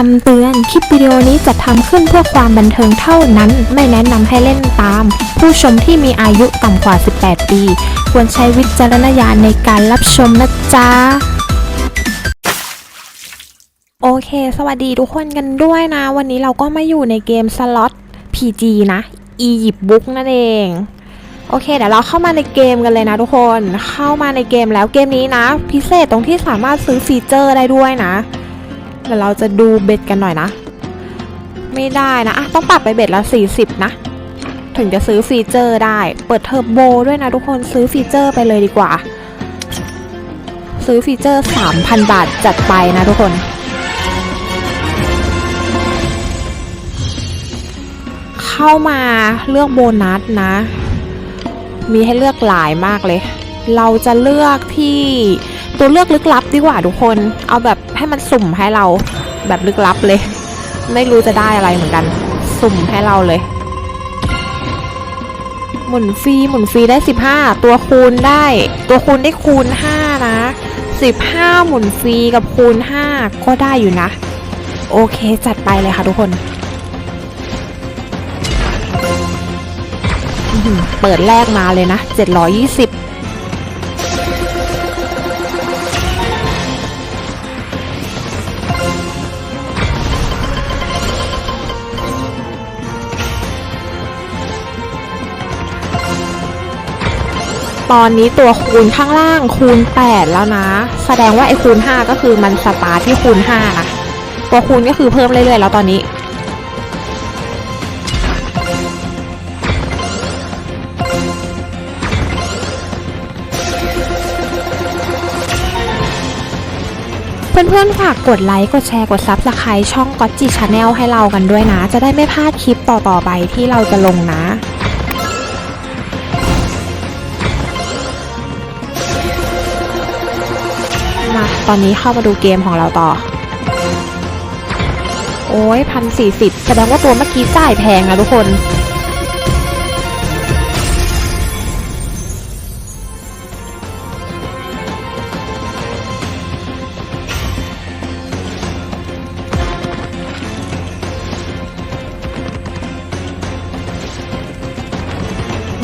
คำเตือน คลิปวิดีโอนี้จะทำขึ้นเพื่อความบันเทิงเท่านั้น ไม่แนะนำให้เล่นตาม ผู้ชมที่มีอายุต่ำกว่า 18 ปี ควรใช้วิจารณญาณในการรับชมนะจ๊ะ โอเค สวัสดีทุกคนกันด้วยนะ วันนี้เราก็มาอยู่ในเกมสล็อต PG นะ อียิปต์บุ๊กนั่นเองโอเคเดี๋ยวเราเข้ามาในเกมกันเลยนะทุกคนเข้ามาในเกมแล้วเกมนี้นะ พิเศษตรงที่สามารถซื้อฟีเจอร์ได้ด้วยนะ เดี๋ยวเราจะดูเบ็ดกันหน่อยนะ ไม่ได้นะอะต้องปรับไปเบ็ดละ 40 นะ ถึงจะซื้อฟีเจอร์ได้ เปิดเทอร์โบด้วยนะทุกคนซื้อฟีเจอร์ไปเลยดีกว่า ซื้อฟีเจอร์ 3,000 บาทจัดไปนะทุกคนเข้ามาเลือกโบนัสนะ มีให้เลือกหลายมากเลย เราจะเลือกที่ ตัวเลือกลึกลับดีกว่าทุกคน เอาแบบให้มันสุ่มให้เราแบบลึกลับเลย ไม่รู้จะได้อะไรเหมือนกัน สุ่มให้เราเลย หมุนฟรีหมุนฟรีได้ 15 ตัวคูณได้ ตัวคูณได้คูณ 5 นะ 15 หมุนฟรีกับคูณ 5 ก็ได้อยู่นะ โอเคจัดไปเลยค่ะทุกคน เปิดแรกมาเลยนะ 720 ตอนนี้ตัวคูณข้างล่างคูณ 8 แล้วนะ แสดงว่าไอ้คูณ 5 ก็คือมันสตาร์ทที่คูณ 5 นะ ตัวคูณก็คือเพิ่มเรื่อยๆ แล้วตอนนี้ เพื่อนๆ ฝากกดไลค์ กดแชร์ กดซับสไครต์ช่องก็จิชาแนลให้เรากันด้วยนะ จะได้ไม่พลาดคลิปต่อๆไปที่เราจะลงนะ ตอนนี้เข้ามาดูเกมของเราต่อ โอ้ยพันสี่สิบแสดงว่าตัวเมื่อกี้จ่ายแพงนะทุกคน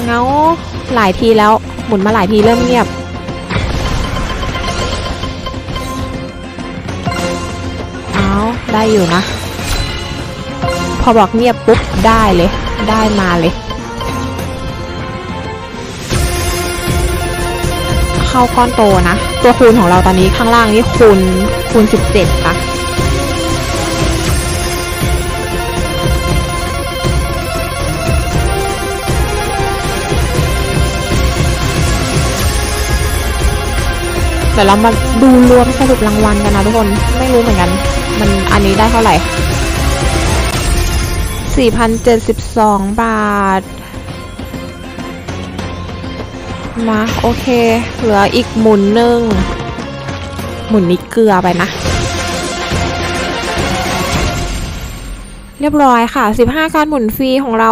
เงาหลายทีแล้ว หมุนมาหลายทีเริ่มเงียบ เอาได้อยู่นะ พอบอกเงียบปุ๊บ ได้เลย ได้มาเลย เข้าก้อนโตนะ ตัวคูณของเราตอนนี้ข้างล่างนี่คูณคูณ 17นะเดี๋ยวเรามาดูรวมสรุปรางวัลกันนะทุกคน ไม่รู้เหมือนกัน มันอันนี้ได้เท่าไหร่ 4,072 บาท มา โอเค เหลืออีกหมุนหนึ่ง หมุนนี้เกลือไปนะ เรียบร้อยค่ะ 15 การหมุนฟรีของเรา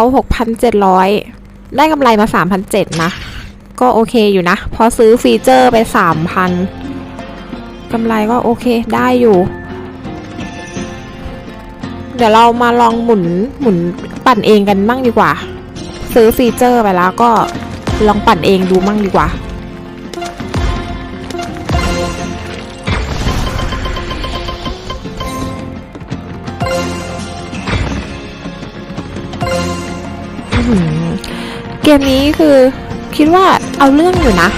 6,700 ได้กำไรมา 3,700 นะ ก็โอเคอยู่นะ พอซื้อฟีเจอร์ไป 3,000กำไรก็โอเคได้อยู่ เดี๋ยวเรามาลองหมุนหมุนปั่นเองกันมั่งดีกว่า ซื้อฟีเจอร์ไปแล้วก็ลองปั่นเองดูมั่งดีกว่าเกมนี้คือคิดว่าเอาเรื่องอยู่นะ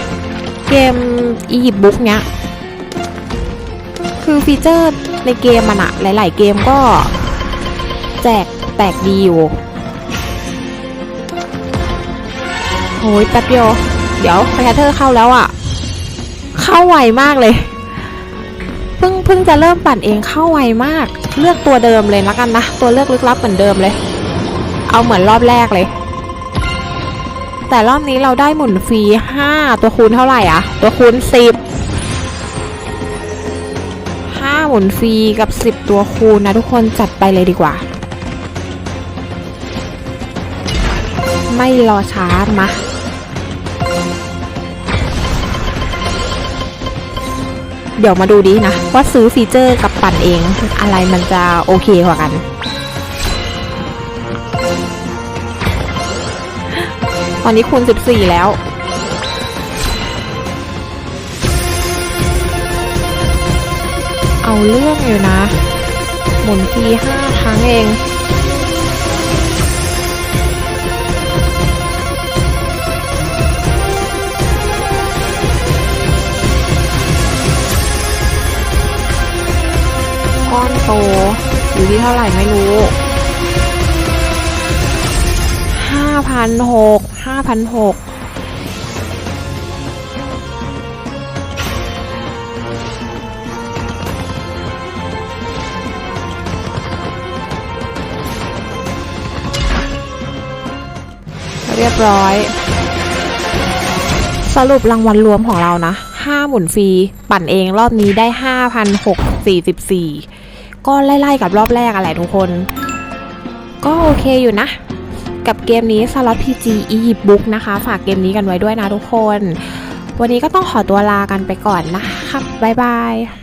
เกมอียิปต์บุ๊กเนี้ย คือฟีเจอร์ในเกมมันอะหลาย ๆ เกมก็ แจกแปลกดีอยู่โอ้ยแป๊บเดียว เดี๋ยวแคทเทอร์เข้าแล้วอะเข้าไวมากเลย เพิ่งเพิ่งจะเริ่มปั่นเองเข้าไวมาก เลือกตัวเดิมเลยล้วกันนะ ตัวเลือกลึกลับเหมือนเดิมเลย เอาเหมือนรอบแรกเลย แต่รอบนี้เราได้หมุนฟรี5ตัวคูณเท่าไหร่อะตัวคูณ10 5หมุนฟรีกับ10ตัวคูณนะทุกคนจัดไปเลยดีกว่า ไม่รอช้ามาเดี๋ยวมาดูดีนะว่าซื้อฟีเจอร์กับปั่นเองอะไรมันจะโอเคกว่ากัน ตอนนี้คูณ 14 แล้ว เอาเรื่องอยู่นะ หมุนทีห้าครั้งเอง โต อยู่ที่เท่าไหร่ไม่รู้ห้าพันหกห้าพันหกเรียบร้อย สรุปรางวัลรวมของเรานะห้าหมุนฟรี ปั่นเองรอบนี้ได้ห้าพันห ก็ไล่ๆกับรอบแรกอะไรทุกคน ก็โอเคอยู่นะ กับเกมนี้สล็อต PG Egypt Book นะคะ ฝากเกมนี้กันไว้ด้วยนะทุกคน วันนี้ก็ต้องขอตัวลากันไปก่อนนะครับบ๊ายบาย